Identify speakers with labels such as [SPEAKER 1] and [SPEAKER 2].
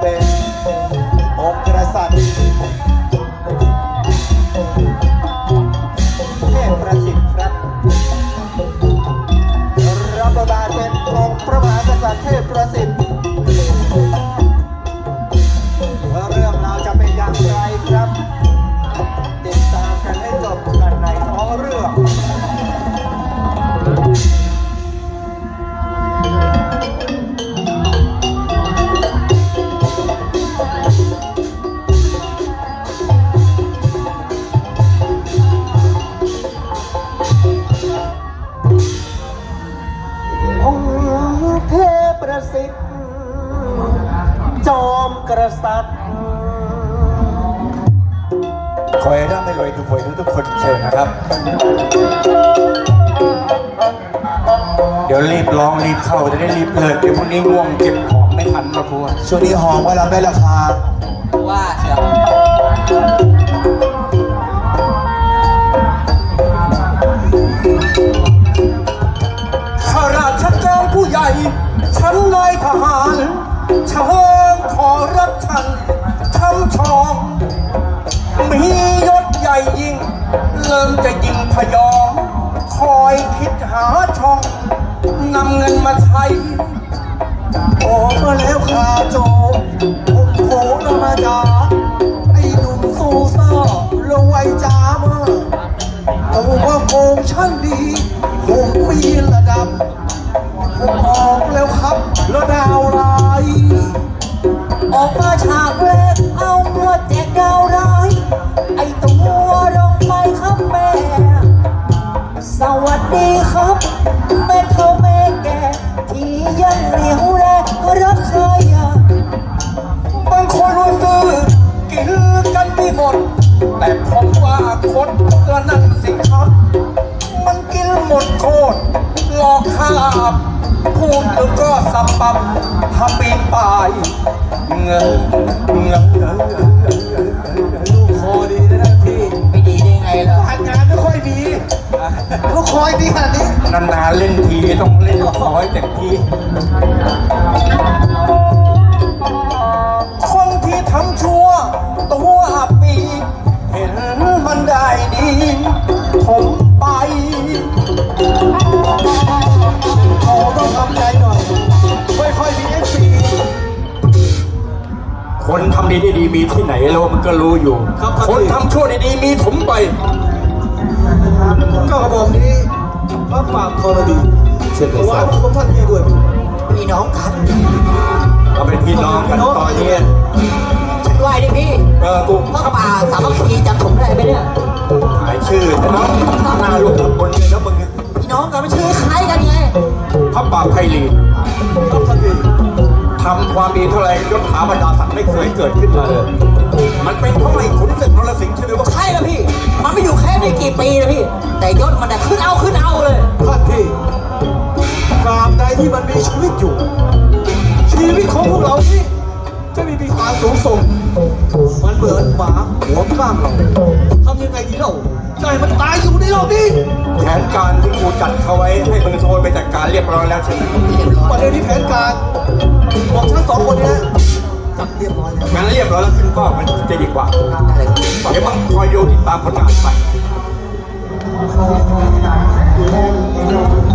[SPEAKER 1] เป็นองค์กษัตริย์เทพประสิทธิ์ครับรับบทบาทเป็นองค์พระมหากษัตริย์เทพประสิทธิ์ว่าเรื่องราวจะเป็นอย่างไรครับ ติดตามกันให้จบกันในท้องเรื่ององ สิทธิ์จอมกษัตริย์
[SPEAKER 2] ขอให้ร่ำให้รวยทุกคนทุกคนเชิญนะครับ เดี๋ยวรีบร้องรีบเข้าจะได้รีบเลิกเดี๋ยวพรุ่งนี้ง่วงเก็บของไม่ทันมาพัว
[SPEAKER 1] ช่วงนี้หอมกำลังได้ราคา
[SPEAKER 3] ว่าเชียว
[SPEAKER 2] นายทหารเชิญขอรับฉันทำชอง มียศใหญ่ยิ่ง เริ่มจะยิงพยอง คอยคิดหาช่องนำเงินมาใช้
[SPEAKER 1] ออกมาแล้ นหมด
[SPEAKER 2] โคตรหลอกข้าบพูดแล้วก็สับปับทำปีนป่ายเงยเงย
[SPEAKER 1] ลูกคอดีนะนะพี่
[SPEAKER 3] ไม่ดีได้ไงล่ะ
[SPEAKER 1] ผ่านงานไม่ค่อยดีลูกคอยดีขนาดนี้
[SPEAKER 2] นานๆเล่นทีต้องเล่นร้อยเต็มที่ คนทำดีได้ดีมีที่ไหนแล้วมันก็รู้อยู่คนทำชั่วได้ดีมีผมไป
[SPEAKER 1] ก็กระบอกนี้พระปราบทรดีเช่นว่าพวกท่านพี่ด้วย
[SPEAKER 3] พี่น้องกัน
[SPEAKER 2] เราเป็นพี่น้องกันตอนนี้
[SPEAKER 3] ฉันไหวดิพี่
[SPEAKER 2] เออกู
[SPEAKER 3] พ่อป่าสามัคคีจำผมได้ไหมเนี่ย
[SPEAKER 2] หายชื่อแต่น้องหน้าลูกบนเลยนะมึงเนี่ย
[SPEAKER 3] พี่น้องกันไม่ใช่ใครกันไง
[SPEAKER 2] พระป่าไพลี
[SPEAKER 1] ครับท่านพี่
[SPEAKER 2] ทำความดีเท่าไหรยศถาบรรดาศักดิ์ไม่เคยเกิดขึ้นมาเลยมันเป็นเพราะไอ้ขุนศึกนรสิงห์ใช่ไหมว่า
[SPEAKER 3] ใช่แล้วพี่ มันไม่อยู่แค่ไม่กี่ปีนะพี่ แต่ยศมันน่ะขึ้นเอาขึ้นเอาเลย
[SPEAKER 1] ท่านพี่ตราบใดที่มันมีชีวิตอยู่ ชีวิตของพวกเรานี่จะไมีปีศาจสูงส่งมันเหมือนหมาหัวกล้ามเราทำยังไงดีเราใจะให้มันตายอยู่ในโลกนี้
[SPEAKER 2] แผนการที่กูจัดเขาไว้ให้มึงโทรไปจัดการเรียบร้อยแล้วใช่ไหม
[SPEAKER 1] ประเด็นนี้แผนการ บอกทั้งสองคนนะจับเรียบร้อยแล้ว
[SPEAKER 2] งั้นเรียบร้อยแล้วขึ้นก็มันจะดีกว่า ทำ
[SPEAKER 3] อะไรกั
[SPEAKER 2] เดี๋ยวคอยโยติดตามคนงานไป
[SPEAKER 3] Thank you.